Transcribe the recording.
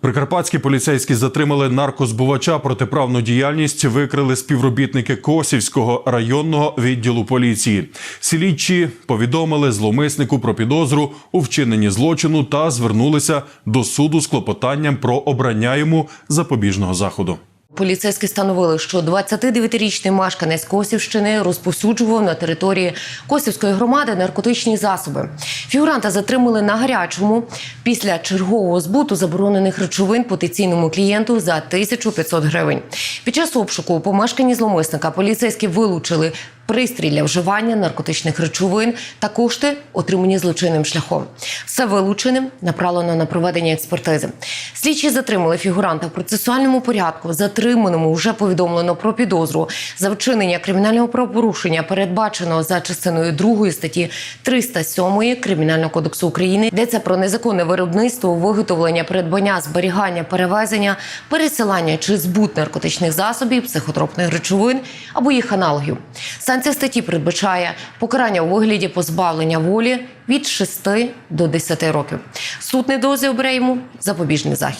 Прикарпатські поліцейські затримали наркозбувача. Протиправну діяльність викрили співробітники Косівського районного відділу поліції. Слідчі повідомили зловмиснику про підозру у вчиненні злочину та звернулися до суду з клопотанням про обрання йому запобіжного заходу. Поліцейські встановили, що 29-річний мешканець Косівщини розповсюджував на території Косівської громади наркотичні засоби. Фігуранта затримали на гарячому після чергового збуту заборонених речовин потенційному клієнту за 1500 гривень. Під час обшуку у помешканні зломисника поліцейські вилучили пристрій для вживання наркотичних речовин та кошти, отримані злочинним шляхом. Все вилученим направлено на проведення експертизи. Слідчі затримали фігуранта в процесуальному порядку. Затриманому вже повідомлено про підозру за вчинення кримінального правопорушення, передбаченого за частиною 2 статті 307 Кримінального кодексу України. Йдеться про незаконне виробництво, виготовлення, придбання, зберігання, перевезення, пересилання чи збут наркотичних засобів, психотропних речовин або їх аналогів. Санкція статті передбачає покарання у вигляді позбавлення волі від 6 до 10 років. Суд недовзі обере йому запобіжний захід.